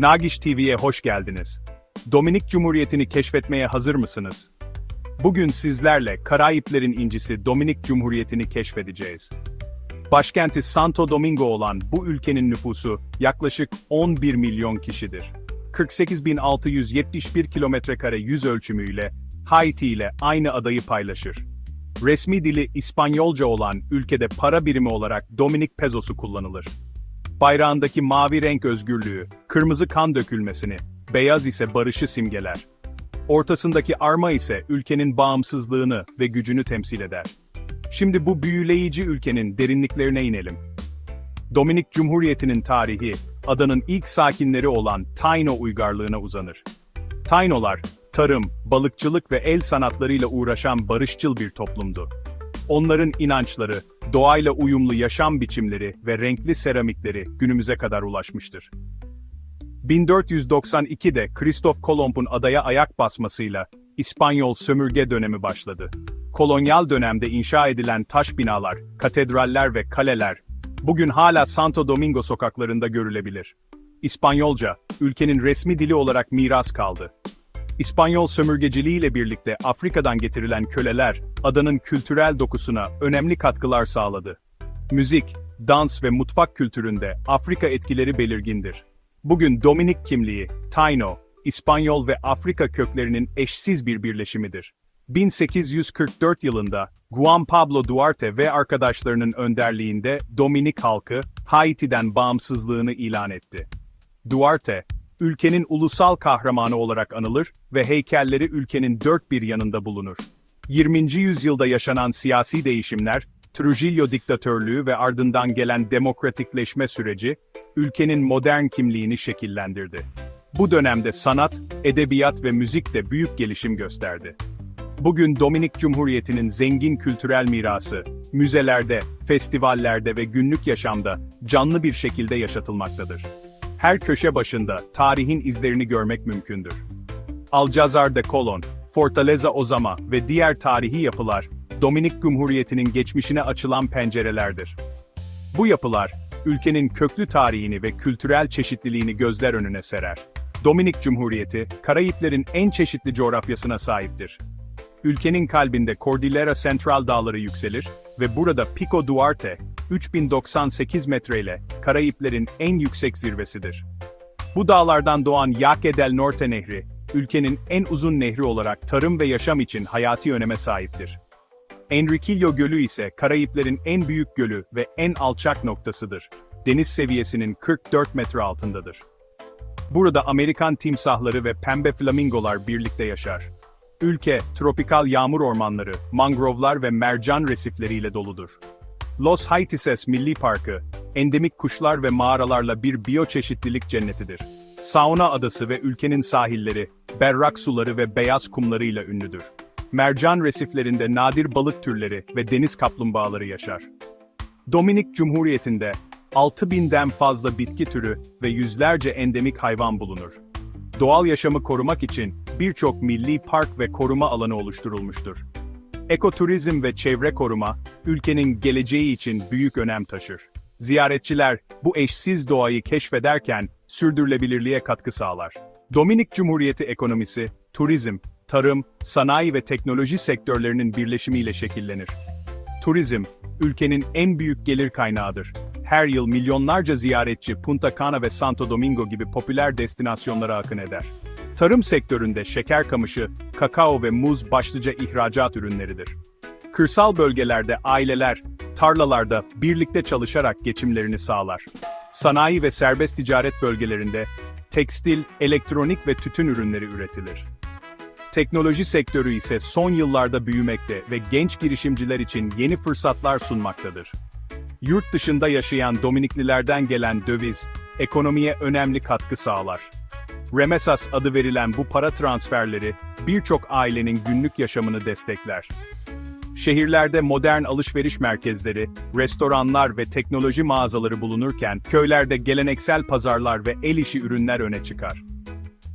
Nagiş TV'ye hoş geldiniz. Dominik Cumhuriyeti'ni keşfetmeye hazır mısınız? Bugün sizlerle Karayiplerin incisi Dominik Cumhuriyeti'ni keşfedeceğiz. Başkenti Santo Domingo olan bu ülkenin nüfusu yaklaşık 11 milyon kişidir. 48.671 kilometrekare yüz ölçümüyle Haiti ile aynı adayı paylaşır. Resmi dili İspanyolca olan ülkede para birimi olarak Dominik Pezosu kullanılır. Bayrağındaki mavi renk özgürlüğü, kırmızı kan dökülmesini, beyaz ise barışı simgeler. Ortasındaki arma ise ülkenin bağımsızlığını ve gücünü temsil eder. Şimdi bu büyüleyici ülkenin derinliklerine inelim. Dominik Cumhuriyeti'nin tarihi, adanın ilk sakinleri olan Taino uygarlığına uzanır. Tainolar, tarım, balıkçılık ve el sanatlarıyla uğraşan barışçıl bir toplumdu. Onların inançları, doğayla uyumlu yaşam biçimleri ve renkli seramikleri günümüze kadar ulaşmıştır. 1492'de Kristof Kolomb'un adaya ayak basmasıyla İspanyol sömürge dönemi başladı. Kolonyal dönemde inşa edilen taş binalar, katedraller ve kaleler bugün hala Santo Domingo sokaklarında görülebilir. İspanyolca, ülkenin resmi dili olarak miras kaldı. İspanyol sömürgeciliğiyle birlikte Afrika'dan getirilen köleler, adanın kültürel dokusuna önemli katkılar sağladı. Müzik, dans ve mutfak kültüründe Afrika etkileri belirgindir. Bugün Dominik kimliği, Taino, İspanyol ve Afrika köklerinin eşsiz bir birleşimidir. 1844 yılında Juan Pablo Duarte ve arkadaşlarının önderliğinde Dominik halkı Haiti'den bağımsızlığını ilan etti. Duarte, ülkenin ulusal kahramanı olarak anılır ve heykelleri ülkenin dört bir yanında bulunur. 20. yüzyılda yaşanan siyasi değişimler, Trujillo diktatörlüğü ve ardından gelen demokratikleşme süreci, ülkenin modern kimliğini şekillendirdi. Bu dönemde sanat, edebiyat ve müzik de büyük gelişim gösterdi. Bugün Dominik Cumhuriyeti'nin zengin kültürel mirası, müzelerde, festivallerde ve günlük yaşamda canlı bir şekilde yaşatılmaktadır. Her köşe başında tarihin izlerini görmek mümkündür. Alcazar de Colon, Fortaleza Ozama ve diğer tarihi yapılar, Dominik Cumhuriyeti'nin geçmişine açılan pencerelerdir. Bu yapılar, ülkenin köklü tarihini ve kültürel çeşitliliğini gözler önüne serer. Dominik Cumhuriyeti, Karayiplerin en çeşitli coğrafyasına sahiptir. Ülkenin kalbinde Cordillera Central dağları yükselir ve burada Pico Duarte, 3098 metreyle Karayiplerin en yüksek zirvesidir. Bu dağlardan doğan Yaque del Norte Nehri, ülkenin en uzun nehri olarak tarım ve yaşam için hayati öneme sahiptir. Enriquillo Gölü ise Karayiplerin en büyük gölü ve en alçak noktasıdır. Deniz seviyesinin 44 metre altındadır. Burada Amerikan timsahları ve pembe flamingolar birlikte yaşar. Ülke, tropikal yağmur ormanları, mangrovlar ve mercan resifleriyle doludur. Los Haitises Milli Parkı, endemik kuşlar ve mağaralarla bir biyoçeşitlilik cennetidir. Sauna Adası ve ülkenin sahilleri, berrak suları ve beyaz kumlarıyla ünlüdür. Mercan resiflerinde nadir balık türleri ve deniz kaplumbağaları yaşar. Dominik Cumhuriyeti'nde 6000'den fazla bitki türü ve yüzlerce endemik hayvan bulunur. Doğal yaşamı korumak için birçok milli park ve koruma alanı oluşturulmuştur. Ekoturizm ve çevre koruma, ülkenin geleceği için büyük önem taşır. Ziyaretçiler, bu eşsiz doğayı keşfederken, sürdürülebilirliğe katkı sağlar. Dominik Cumhuriyeti ekonomisi, turizm, tarım, sanayi ve teknoloji sektörlerinin birleşimiyle şekillenir. Turizm, ülkenin en büyük gelir kaynağıdır. Her yıl milyonlarca ziyaretçi Punta Cana ve Santo Domingo gibi popüler destinasyonlara akın eder. Tarım sektöründe şeker kamışı, kakao ve muz başlıca ihracat ürünleridir. Kırsal bölgelerde aileler, tarlalarda birlikte çalışarak geçimlerini sağlar. Sanayi ve serbest ticaret bölgelerinde tekstil, elektronik ve tütün ürünleri üretilir. Teknoloji sektörü ise son yıllarda büyümekte ve genç girişimciler için yeni fırsatlar sunmaktadır. Yurt dışında yaşayan Dominiklilerden gelen döviz, ekonomiye önemli katkı sağlar. Remesas adı verilen bu para transferleri, birçok ailenin günlük yaşamını destekler. Şehirlerde modern alışveriş merkezleri, restoranlar ve teknoloji mağazaları bulunurken, köylerde geleneksel pazarlar ve el işi ürünler öne çıkar.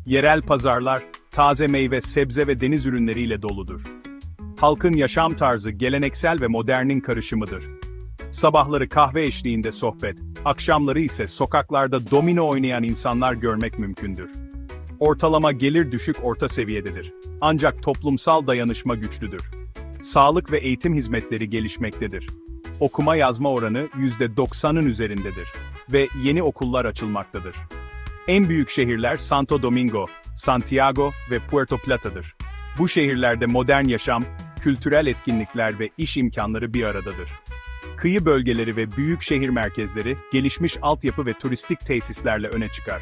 Yerel pazarlar, taze meyve, sebze ve deniz ürünleriyle doludur. Halkın yaşam tarzı geleneksel ve modernin karışımıdır. Sabahları kahve eşliğinde sohbet, akşamları ise sokaklarda domino oynayan insanlar görmek mümkündür. Ortalama gelir düşük orta seviyededir. Ancak toplumsal dayanışma güçlüdür. Sağlık ve eğitim hizmetleri gelişmektedir. Okuma yazma oranı %90'ın üzerindedir ve yeni okullar açılmaktadır. En büyük şehirler Santo Domingo, Santiago ve Puerto Plata'dır. Bu şehirlerde modern yaşam, kültürel etkinlikler ve iş imkanları bir aradadır. Kıyı bölgeleri ve büyük şehir merkezleri gelişmiş altyapı ve turistik tesislerle öne çıkar.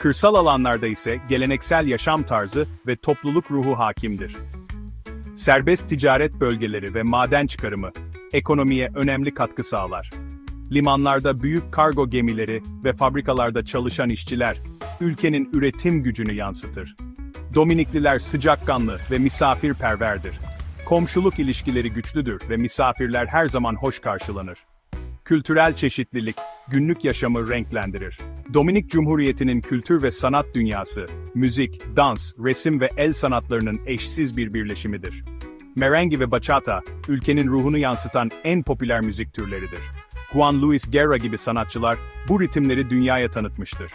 Kırsal alanlarda ise geleneksel yaşam tarzı ve topluluk ruhu hakimdir. Serbest ticaret bölgeleri ve maden çıkarımı ekonomiye önemli katkı sağlar. Limanlarda büyük kargo gemileri ve fabrikalarda çalışan işçiler ülkenin üretim gücünü yansıtır. Dominikliler sıcakkanlı ve misafirperverdir. Komşuluk ilişkileri güçlüdür ve misafirler her zaman hoş karşılanır. Kültürel çeşitlilik, günlük yaşamı renklendirir. Dominik Cumhuriyeti'nin kültür ve sanat dünyası, müzik, dans, resim ve el sanatlarının eşsiz bir birleşimidir. Merengue ve bachata, ülkenin ruhunu yansıtan en popüler müzik türleridir. Juan Luis Guerra gibi sanatçılar bu ritimleri dünyaya tanıtmıştır.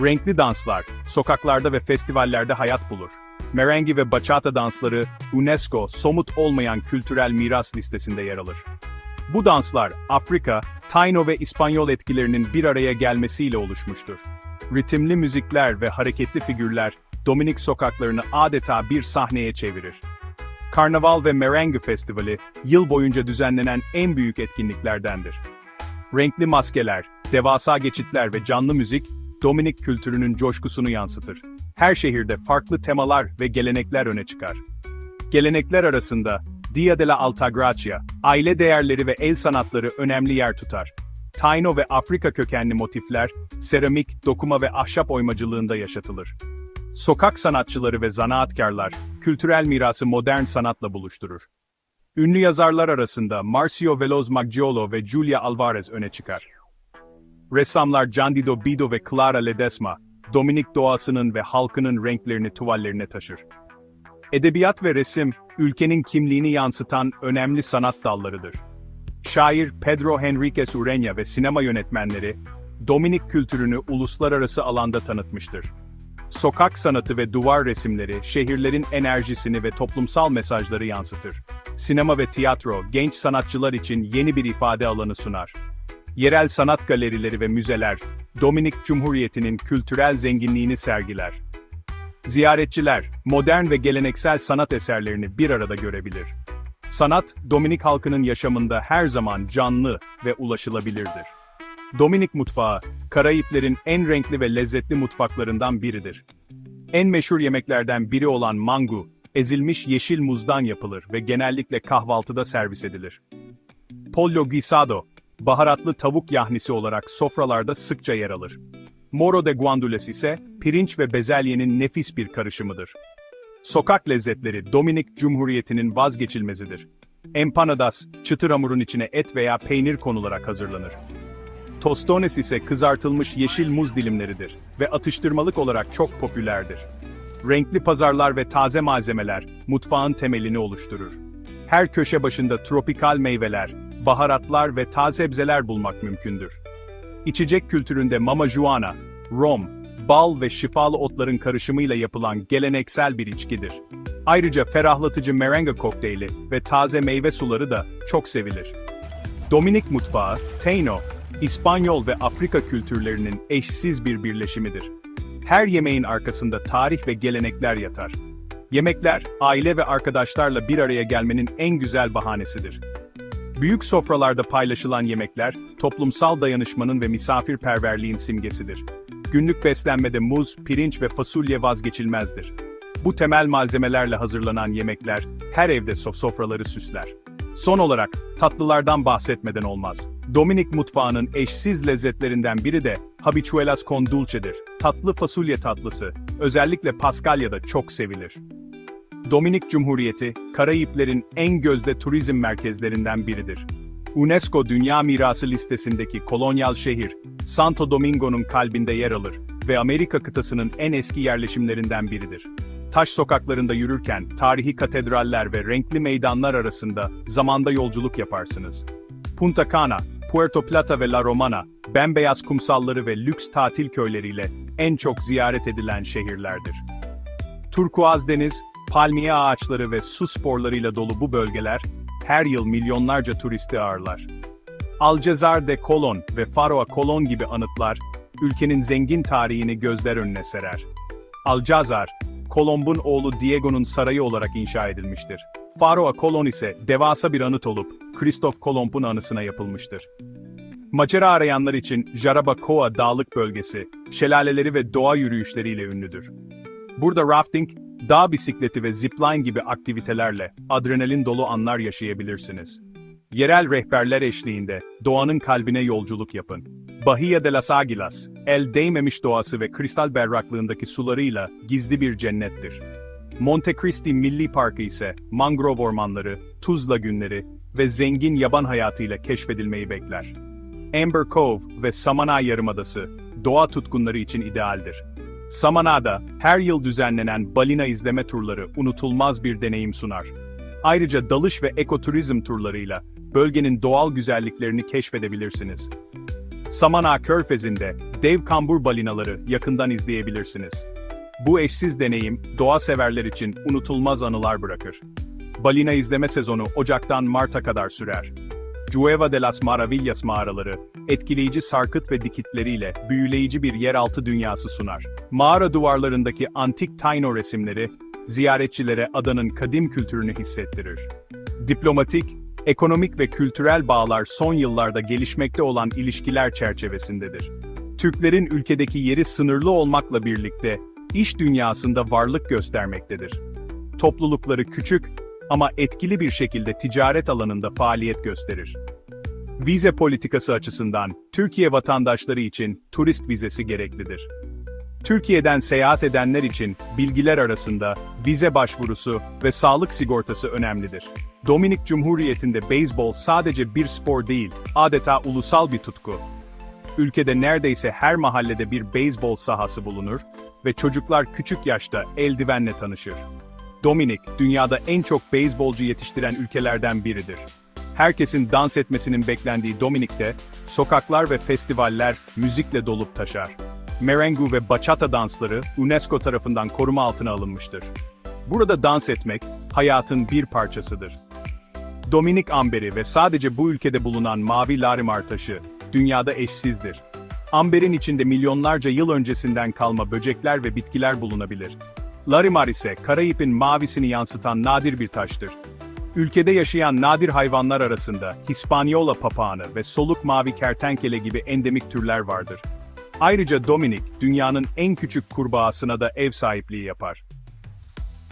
Renkli danslar, sokaklarda ve festivallerde hayat bulur. Merengue ve bachata dansları, UNESCO somut olmayan kültürel miras listesinde yer alır. Bu danslar, Afrika, Taino ve İspanyol etkilerinin bir araya gelmesiyle oluşmuştur. Ritimli müzikler ve hareketli figürler, Dominik sokaklarını adeta bir sahneye çevirir. Karnaval ve Merengue Festivali, yıl boyunca düzenlenen en büyük etkinliklerdendir. Renkli maskeler, devasa geçitler ve canlı müzik, Dominik kültürünün coşkusunu yansıtır. Her şehirde farklı temalar ve gelenekler öne çıkar. Gelenekler arasında, Dia de la Altagracia, aile değerleri ve el sanatları önemli yer tutar. Taino ve Afrika kökenli motifler, seramik, dokuma ve ahşap oymacılığında yaşatılır. Sokak sanatçıları ve zanaatkarlar, kültürel mirası modern sanatla buluşturur. Ünlü yazarlar arasında Marcio Veloz Maggiolo ve Julia Alvarez öne çıkar. Ressamlar Candido Bido ve Clara Ledesma, Dominik doğasının ve halkının renklerini tuvallerine taşır. Edebiyat ve resim, ülkenin kimliğini yansıtan önemli sanat dallarıdır. Şair Pedro Henriquez Ureña ve sinema yönetmenleri, Dominik kültürünü uluslararası alanda tanıtmıştır. Sokak sanatı ve duvar resimleri, şehirlerin enerjisini ve toplumsal mesajları yansıtır. Sinema ve tiyatro, genç sanatçılar için yeni bir ifade alanı sunar. Yerel sanat galerileri ve müzeler, Dominik Cumhuriyeti'nin kültürel zenginliğini sergiler. Ziyaretçiler, modern ve geleneksel sanat eserlerini bir arada görebilir. Sanat, Dominik halkının yaşamında her zaman canlı ve ulaşılabilirdir. Dominik mutfağı, Karayiplerin en renkli ve lezzetli mutfaklarından biridir. En meşhur yemeklerden biri olan mangu, ezilmiş yeşil muzdan yapılır ve genellikle kahvaltıda servis edilir. Pollo guisado, baharatlı tavuk yahnisi olarak sofralarda sıkça yer alır. Moro de guandules ise pirinç ve bezelyenin nefis bir karışımıdır. Sokak lezzetleri Dominik Cumhuriyeti'nin vazgeçilmezidir. Empanadas, çıtır hamurun içine et veya peynir konularak hazırlanır. Tostones ise kızartılmış yeşil muz dilimleridir ve atıştırmalık olarak çok popülerdir. Renkli pazarlar ve taze malzemeler mutfağın temelini oluşturur. Her köşe başında tropikal meyveler, baharatlar ve taze sebzeler bulmak mümkündür. İçecek kültüründe mama juana, rom, bal ve şifalı otların karışımıyla yapılan geleneksel bir içkidir. Ayrıca ferahlatıcı merengue kokteyli ve taze meyve suları da çok sevilir. Dominik mutfağı, Taino, İspanyol ve Afrika kültürlerinin eşsiz bir birleşimidir. Her yemeğin arkasında tarih ve gelenekler yatar. Yemekler, aile ve arkadaşlarla bir araya gelmenin en güzel bahanesidir. Büyük sofralarda paylaşılan yemekler, toplumsal dayanışmanın ve misafirperverliğin simgesidir. Günlük beslenmede muz, pirinç ve fasulye vazgeçilmezdir. Bu temel malzemelerle hazırlanan yemekler, her evde sof sofraları süsler. Son olarak, tatlılardan bahsetmeden olmaz. Dominik mutfağının eşsiz lezzetlerinden biri de habichuelas con dulce'dir. Tatlı fasulye tatlısı, özellikle Paskalya'da çok sevilir. Dominik Cumhuriyeti, Karayiplerin en gözde turizm merkezlerinden biridir. UNESCO Dünya Mirası listesindeki kolonyal şehir, Santo Domingo'nun kalbinde yer alır ve Amerika kıtasının en eski yerleşimlerinden biridir. Taş sokaklarında yürürken tarihi katedraller ve renkli meydanlar arasında zamanda yolculuk yaparsınız. Punta Cana, Puerto Plata ve La Romana, bembeyaz kumsalları ve lüks tatil köyleriyle en çok ziyaret edilen şehirlerdir. Turkuaz deniz, palmiye ağaçları ve su sporlarıyla dolu bu bölgeler, her yıl milyonlarca turisti ağırlar. Alcazar de Colon ve Faroa Colon gibi anıtlar, ülkenin zengin tarihini gözler önüne serer. Alcazar, Kolomb'un oğlu Diego'nun sarayı olarak inşa edilmiştir. Faroa Colon ise devasa bir anıt olup, Kristof Kolomb'un anısına yapılmıştır. Macera arayanlar için Jarabacoa dağlık bölgesi, şelaleleri ve doğa yürüyüşleriyle ünlüdür. Burada rafting, dağ bisikleti ve zipline gibi aktivitelerle adrenalin dolu anlar yaşayabilirsiniz. Yerel rehberler eşliğinde doğanın kalbine yolculuk yapın. Bahia de las Aguilas, el değmemiş doğası ve kristal berraklığındaki sularıyla gizli bir cennettir. Monte Cristi Milli Parkı ise mangrove ormanları, tuz lagünleri ve zengin yaban hayatıyla keşfedilmeyi bekler. Amber Cove ve Samana Yarımadası, doğa tutkunları için idealdir. Samana'da her yıl düzenlenen balina izleme turları unutulmaz bir deneyim sunar. Ayrıca dalış ve ekoturizm turlarıyla bölgenin doğal güzelliklerini keşfedebilirsiniz. Samana Körfezi'nde dev kambur balinaları yakından izleyebilirsiniz. Bu eşsiz deneyim, doğa severler için unutulmaz anılar bırakır. Balina izleme sezonu Ocak'tan Mart'a kadar sürer. Cueva de las Maravillas mağaraları, etkileyici sarkıt ve dikitleriyle büyüleyici bir yeraltı dünyası sunar. Mağara duvarlarındaki antik Taino resimleri, ziyaretçilere adanın kadim kültürünü hissettirir. Diplomatik, ekonomik ve kültürel bağlar son yıllarda gelişmekte olan ilişkiler çerçevesindedir. Türklerin ülkedeki yeri sınırlı olmakla birlikte, iş dünyasında varlık göstermektedir. Toplulukları küçük ama etkili bir şekilde ticaret alanında faaliyet gösterir. Vize politikası açısından, Türkiye vatandaşları için turist vizesi gereklidir. Türkiye'den seyahat edenler için bilgiler arasında vize başvurusu ve sağlık sigortası önemlidir. Dominik Cumhuriyeti'nde beyzbol sadece bir spor değil, adeta ulusal bir tutku. Ülkede neredeyse her mahallede bir beyzbol sahası bulunur ve çocuklar küçük yaşta eldivenle tanışır. Dominik, dünyada en çok beyzbolcu yetiştiren ülkelerden biridir. Herkesin dans etmesinin beklendiği Dominik'te, sokaklar ve festivaller müzikle dolup taşar. Merengue ve bachata dansları UNESCO tarafından koruma altına alınmıştır. Burada dans etmek, hayatın bir parçasıdır. Dominik amberi ve sadece bu ülkede bulunan mavi larimar taşı, dünyada eşsizdir. Amberin içinde milyonlarca yıl öncesinden kalma böcekler ve bitkiler bulunabilir. Larimar ise Karayip'in mavisini yansıtan nadir bir taştır. Ülkede yaşayan nadir hayvanlar arasında Hispaniola papağanı ve soluk mavi kertenkele gibi endemik türler vardır. Ayrıca Dominik, dünyanın en küçük kurbağasına da ev sahipliği yapar.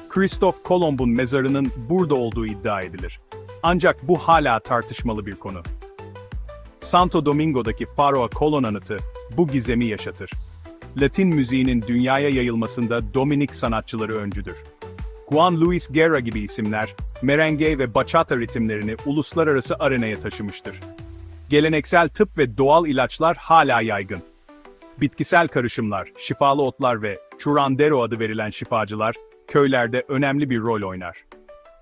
Kristof Kolomb'un mezarının burada olduğu iddia edilir. Ancak bu hala tartışmalı bir konu. Santo Domingo'daki Faroa Colon anıtı, bu gizemi yaşatır. Latin müziğinin dünyaya yayılmasında Dominik sanatçıları öncüdür. Juan Luis Guerra gibi isimler, merengue ve bachata ritimlerini uluslararası arenaya taşımıştır. Geleneksel tıp ve doğal ilaçlar hala yaygın. Bitkisel karışımlar, şifalı otlar ve curandero adı verilen şifacılar, köylerde önemli bir rol oynar.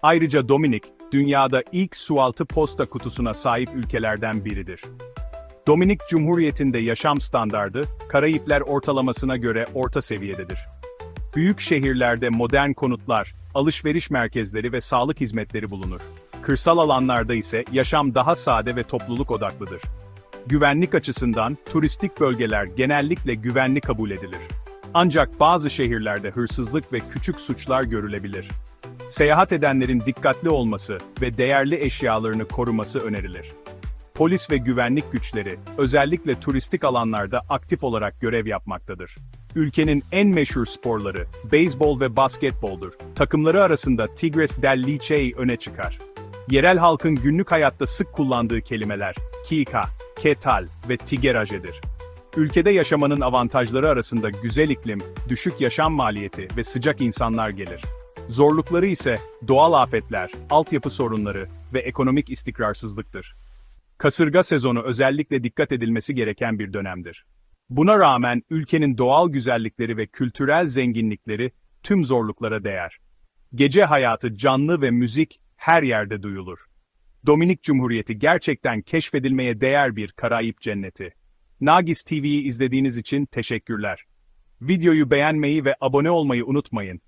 Ayrıca Dominik, dünyada ilk sualtı posta kutusuna sahip ülkelerden biridir. Dominik Cumhuriyeti'nde yaşam standardı, Karayipler ortalamasına göre orta seviyededir. Büyük şehirlerde modern konutlar, alışveriş merkezleri ve sağlık hizmetleri bulunur. Kırsal alanlarda ise yaşam daha sade ve topluluk odaklıdır. Güvenlik açısından turistik bölgeler genellikle güvenli kabul edilir. Ancak bazı şehirlerde hırsızlık ve küçük suçlar görülebilir. Seyahat edenlerin dikkatli olması ve değerli eşyalarını koruması önerilir. Polis ve güvenlik güçleri, özellikle turistik alanlarda aktif olarak görev yapmaktadır. Ülkenin en meşhur sporları, beyzbol ve basketboldur. Takımları arasında Tigres del Licey öne çıkar. Yerel halkın günlük hayatta sık kullandığı kelimeler, kika, ketal ve tigerajedir. Ülkede yaşamanın avantajları arasında güzel iklim, düşük yaşam maliyeti ve sıcak insanlar gelir. Zorlukları ise doğal afetler, altyapı sorunları ve ekonomik istikrarsızlıktır. Kasırga sezonu özellikle dikkat edilmesi gereken bir dönemdir. Buna rağmen ülkenin doğal güzellikleri ve kültürel zenginlikleri tüm zorluklara değer. Gece hayatı canlı ve müzik her yerde duyulur. Dominik Cumhuriyeti gerçekten keşfedilmeye değer bir Karayip cenneti. Nagis TV'yi izlediğiniz için teşekkürler. Videoyu beğenmeyi ve abone olmayı unutmayın.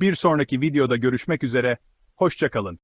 Bir sonraki videoda görüşmek üzere, hoşçakalın.